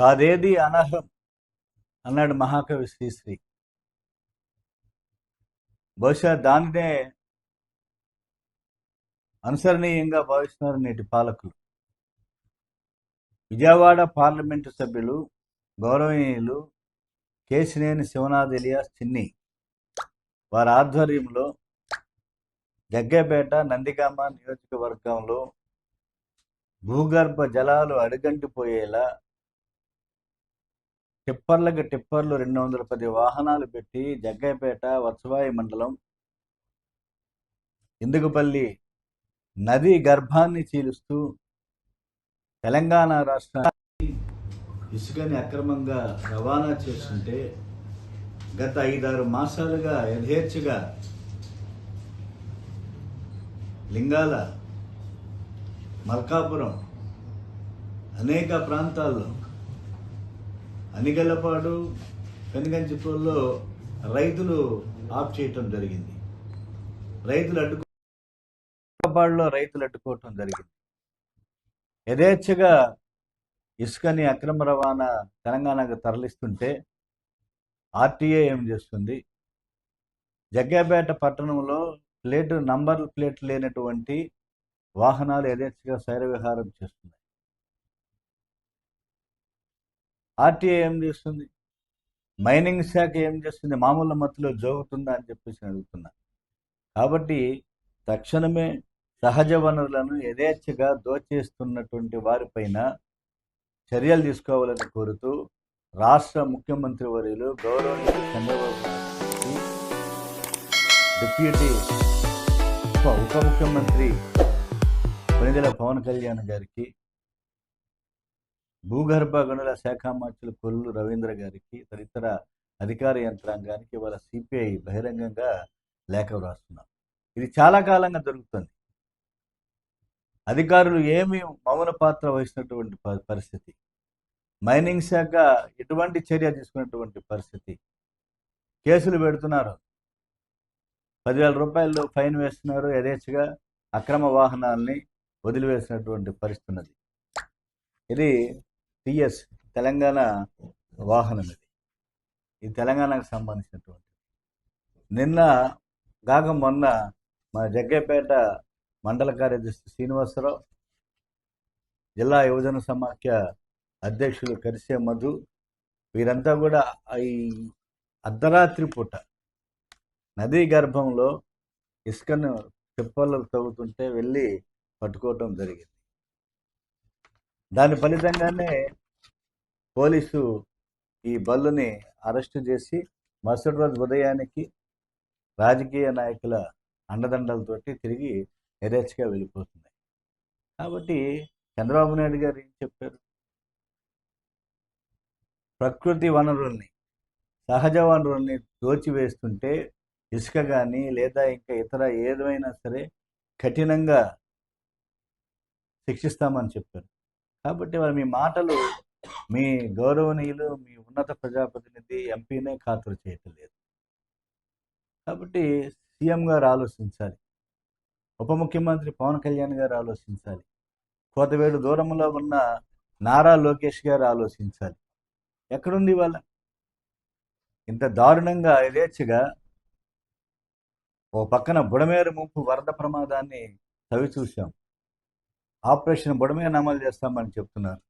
కాదేది అనర్హం? అన్నాడు మహాకవి శ్రీశ్రీ. బహుశా దానినే అనుసరణీయంగా భావిస్తున్నారు నేటి పాలకులు. విజయవాడ పార్లమెంటు సభ్యులు గౌరవనీయులు కేశినేని శివనాథ్ ఎలియాస్ చిన్ని. వారి ఆధ్వర్యంలో జగ్గేపేట నందిగామ నియోజకవర్గంలో భూగర్భ జలాలు అడుగంటిపోయేలా టిప్పర్లకు టిప్పర్లు రెండు వందల పది వాహనాలు పెట్టి జగ్గైపేట వత్సవాయి మండలం ఇందుకుపల్లి నది గర్భాన్ని చీలుస్తూ తెలంగాణ రాష్ట్రానికి ఇసుకని అక్రమంగా రవాణా చేస్తుంటే గత ఐదారు మాసాలుగా యథేచ్ఛగా లింగాల మల్కాపురం అనేక ప్రాంతాల్లో అనిగలపాడు కనిగంచిపూర్లో రైతులు ఆఫ్ చేయటం జరిగింది. రైతులు అడ్డుకోబాడులో రైతులు అడ్డుకోవటం జరిగింది. యథేచ్ఛగా ఇసుకని అక్రమ రవాణా తెలంగాణకు తరలిస్తుంటే ఆర్టీఏ ఏం చేస్తుంది? జగ్గాపేట పట్టణంలో ప్లేట్ నంబర్ ప్లేట్ లేనటువంటి వాహనాలు యథేచ్ఛగా శైర విహారం చేస్తున్నాయి. ఆర్టీఐ ఏం చేస్తుంది? మైనింగ్ శాఖ ఏం చేస్తుంది? మామూలు మత్తులో జోగుతుందా అని చెప్పేసి అడుగుతున్నా. కాబట్టి తక్షణమే సహజ వనరులను యథేచ్ఛగా దోచేస్తున్నటువంటి వారిపైన చర్యలు తీసుకోవాలని కోరుతూ రాష్ట్ర ముఖ్యమంత్రి వర్యులు గౌరవనీయులు చంద్రబాబు డిప్యూటీ ఉప ఉప ముఖ్యమంత్రి కొనిదెల పవన్ కళ్యాణ్ గారికి భూగర్భ గనుల శాఖ మంత్రులు కొల్లు రవీంద్ర గారికి తదితర అధికార యంత్రాంగానికి వాళ్ళ సిపిఐ బహిరంగంగా లేఖ వ్రాస్తున్నారు ఇది చాలా కాలంగా జరుగుతుంది. అధికారులు ఏమి మౌన పాత్ర వహిస్తున్నటువంటి పరిస్థితి? మైనింగ్ శాఖ ఎటువంటి చర్య తీసుకున్నటువంటి పరిస్థితి? కేసులు పెడుతున్నారు. పదివేల రూపాయలు ఫైన్ వేస్తున్నారు యథేచ్ఛగా. అక్రమ వాహనాల్ని వదిలివేసినటువంటి పరిస్థితి ఉన్నది. ఇది టిఎస్ తెలంగాణ వాహనం ఇది. ఇది తెలంగాణకు సంబంధించినటువంటి. నిన్న కాక మొన్న మా జగ్గేపేట మండల కార్యదర్శి శ్రీనివాసరావు జిల్లా యువజన సమాఖ్య అధ్యక్షులు కరిసే మధు వీరంతా కూడా ఈ అర్ధరాత్రి పూట నదీ గర్భంలో ఇసుకను తిప్పలు తవ్వుతుంటే వెళ్ళి పట్టుకోవటం జరిగింది. దాని ఫలితంగానే పోలీసు ఈ బల్లుని అరెస్టు చేసి మరుసటి రోజు ఉదయానికి రాజకీయ నాయకుల అండదండలతోటి తిరిగి ఎరేచ్గా వెళ్ళిపోతున్నాయి. కాబట్టి చంద్రబాబు నాయుడు గారు ఏం చెప్పారు? ప్రకృతి వనరుల్ని సహజ వనరుల్ని దోచివేస్తుంటే ఇసుక కానీ లేదా ఇంకా ఇతర ఏదైనా సరే కఠినంగా శిక్షిస్తామని చెప్పారు. కాబట్టి మరి మీ మాటలు మీ గౌరవనీయులు మీ ఉన్నత ప్రజాప్రతినిధి ఎంపీనే ఖాతరు చేయటం లేదు కాబట్టి సీఎం గారు ఆలోచించాలి. ఉప ముఖ్యమంత్రి పవన్ కళ్యాణ్ గారు ఆలోచించాలి. కోతవేడు దూరంలో ఉన్న నారా లోకేష్ గారు ఆలోచించాలి. ఎక్కడుంది వాళ్ళ? ఇంత దారుణంగా యథేచ్ఛగా ఓ పక్కన బుడమేరు ముంపు వరద ప్రమాదాన్ని చవి చూశాం. ఆపరేషన్ బుడమేరు అమలు చేస్తామని చెప్తున్నారు.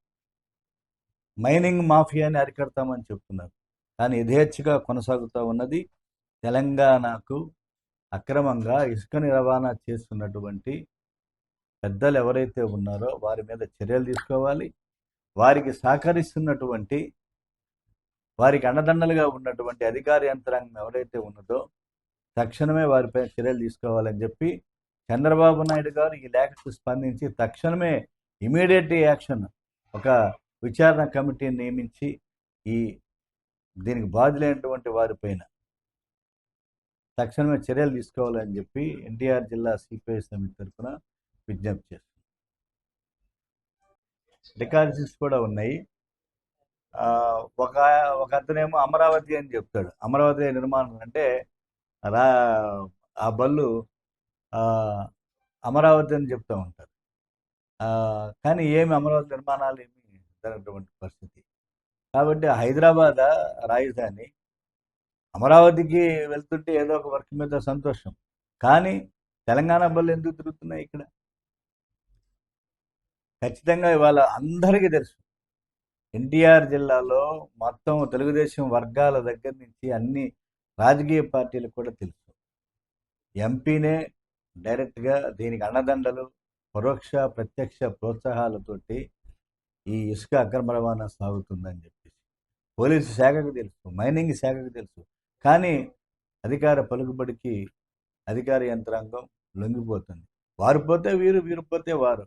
మైనింగ్ మాఫియాని అరికడతామని చెప్తున్నారు. కానీ యథేచ్ఛగా కొనసాగుతూ ఉన్నది తెలంగాణకు అక్రమంగా ఇసుకని రవాణా చేస్తున్నటువంటి పెద్దలు ఎవరైతే ఉన్నారో వారి మీద చర్యలు తీసుకోవాలి. వారికి సహకరిస్తున్నటువంటి వారికి అండదండలుగా ఉన్నటువంటి అధికార యంత్రాంగం ఎవరైతే ఉన్నదో తక్షణమే వారిపై చర్యలు తీసుకోవాలని చెప్పి చంద్రబాబు నాయుడు గారు ఈ లేఖకు స్పందించి తక్షణమే ఇమీడియట్ యాక్షన్ ఒక విచారణ కమిటీని నియమించి ఈ దీనికి బాధ్యులైనటువంటి వారిపైన తక్షణమే చర్యలు తీసుకోవాలని చెప్పి ఎన్టీఆర్ జిల్లా సిపిఐ సమితి తరఫున విజ్ఞప్తి చేస్తుంది రికార్డ్స్ కూడా ఉన్నాయి. ఒక ఒక అతనేమో అమరావతి అని చెప్తాడు. అమరావతి నిర్మాణం అంటే రా ఆ బళ్ళు అమరావతి అని చెప్తూ ఉంటారు. కానీ ఏమి అమరావతి నిర్మాణాలు ఏమి జరగటువంటి పరిస్థితి. కాబట్టి హైదరాబాద్ రాజధాని అమరావతికి వెళ్తుంటే ఏదో ఒక వర్క్ మీద సంతోషం. కానీ తెలంగాణ బళ్ళు ఎందుకు తిరుగుతున్నాయి ఇక్కడ? ఖచ్చితంగా ఇవాళ అందరికీ తెలుసు. ఎన్టీఆర్ జిల్లాలో మొత్తం తెలుగుదేశం వర్గాల దగ్గర నుంచి అన్ని రాజకీయ పార్టీలకు కూడా తెలుసు. ఎంపీనే డైరెక్ట్గా దీనికి అండదండలు పరోక్ష ప్రత్యక్ష ప్రోత్సాహాలతోటి ఈ ఇసుక అక్రమ రవాణా సాగుతుందని చెప్పేసి. పోలీసు శాఖకు తెలుసు మైనింగ్ శాఖకు తెలుసు. కానీ అధికార పలుకుబడికి అధికార యంత్రాంగం లొంగిపోతుంది. వారు పోతే వీరు వీరు పోతే వారు.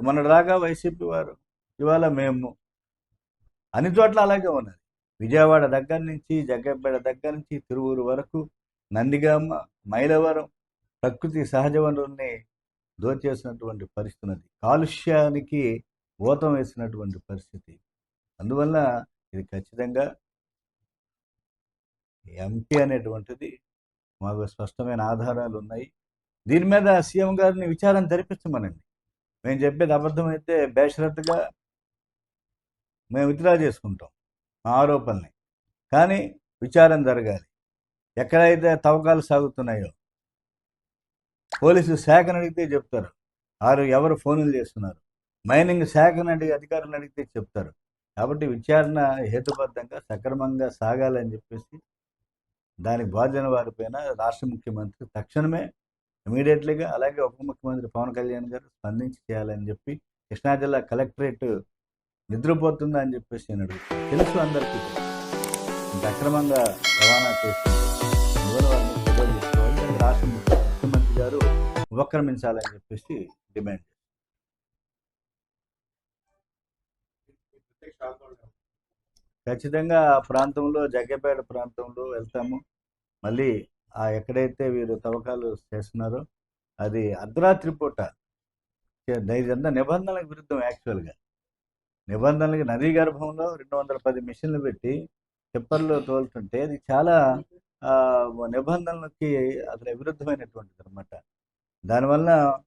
మన రాగా వైసీపీ వారు ఇవాళ మేము. అన్ని చోట్ల అలాగే ఉన్నది. విజయవాడ దగ్గర నుంచి జగ్గపేట దగ్గర నుంచి తిరువూరు వరకు నందిగామ మైలవరం ప్రకృతి సహజ వనరుల్ని దోచేసినటువంటి పరిస్థితి ఉన్నది కాలుష్యానికి ఊతం వేసినటువంటి పరిస్థితి. అందువల్ల ఇది ఖచ్చితంగా ఎంపీ అనేటువంటిది మాకు స్పష్టమైన ఆధారాలు ఉన్నాయి. దీని మీద సీఎం గారిని విచారం జరిపించమనండి. మేము చెప్పేది అబద్ధమైతే బేషరత్తుగా మేము విత్డ్రా చేసుకుంటాం మా ఆరోపణల్ని. కానీ విచారం జరగాలి. ఎక్కడైతే తవ్వకాలు సాగుతున్నాయో పోలీసు శాఖను అడిగితే చెప్తారు. వారు ఎవరు ఫోన్లు చేస్తున్నారు? మైనింగ్ శాఖను అడిగి అధికారులను అడిగితే చెప్తారు. కాబట్టి విచారణ హేతుబద్ధంగా సక్రమంగా సాగాలని చెప్పేసి దానికి బాధ్యత వారిపైన రాష్ట్ర ముఖ్యమంత్రి తక్షణమే ఇమీడియట్లీగా అలాగే ఉప ముఖ్యమంత్రి పవన్ కళ్యాణ్ గారు స్పందించి చేయాలని చెప్పి కృష్ణా జిల్లా కలెక్టరేట్ నిద్రపోతుందా అని చెప్పేసి నేను అడుగుతాను తెలుసు అందరికీ. అక్రమంగా రవాణా చేసి ఉపక్రమించాలని చెప్పేసి డిమాండ్ ఖచ్చితంగా ఆ ప్రాంతంలో జగ్గపేట ప్రాంతంలో వెళ్తాము. మళ్ళీ ఆ ఎక్కడైతే వీరు తవ్వకాలు చేస్తున్నారో అది అర్ధరాత్రి పూట ఇదంతా నిబంధనలకు విరుద్ధం యాక్చువల్గా. నిబంధనలకి నదీ గర్భంలో రెండు వందల పది మిషన్లు పెట్టి చెప్పర్లు తోలుతుంటే అది చాలా ఆ, నిబంధనలకి అసలు విరుద్ధమైనటువంటిది అనమాట దానివల్ల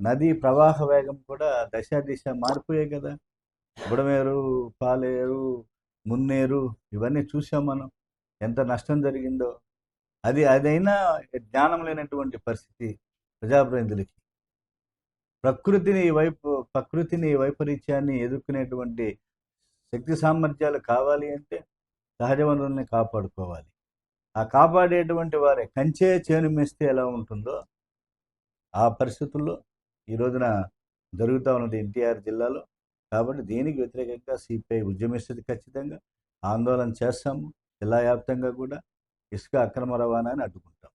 నదీ ప్రవాహ వేగం కూడా దశ దిశ మారిపోయాయి కదా. బుడమేరు పాలేరు మున్నేరు ఇవన్నీ చూసాం మనం. ఎంత నష్టం జరిగిందో. అది అదైనా జ్ఞానం లేనటువంటి పరిస్థితి ప్రజాప్రతినిధులకి. ప్రకృతిని వైపు ప్రకృతిని వైపరీత్యాన్ని ఎదుర్కొనేటువంటి శక్తి సామర్థ్యాలు కావాలి అంటే సహజ వనరుల్ని కాపాడుకోవాలి. ఆ కాపాడేటువంటి వారే కంచే చేను మేస్తే ఎలా ఉంటుందో ఆ పరిస్థితుల్లో ఈ రోజున జరుగుతూ ఉన్నది ఎన్టీఆర్ జిల్లాలో. కాబట్టి దీనికి వ్యతిరేకంగా సిపిఐ ఉద్యమిస్తుంది ఖచ్చితంగా ఆందోళన చేస్తాము. జిల్లా వ్యాప్తంగా కూడా ఇసుక అక్రమ రవాణాని అడ్డుకుంటాం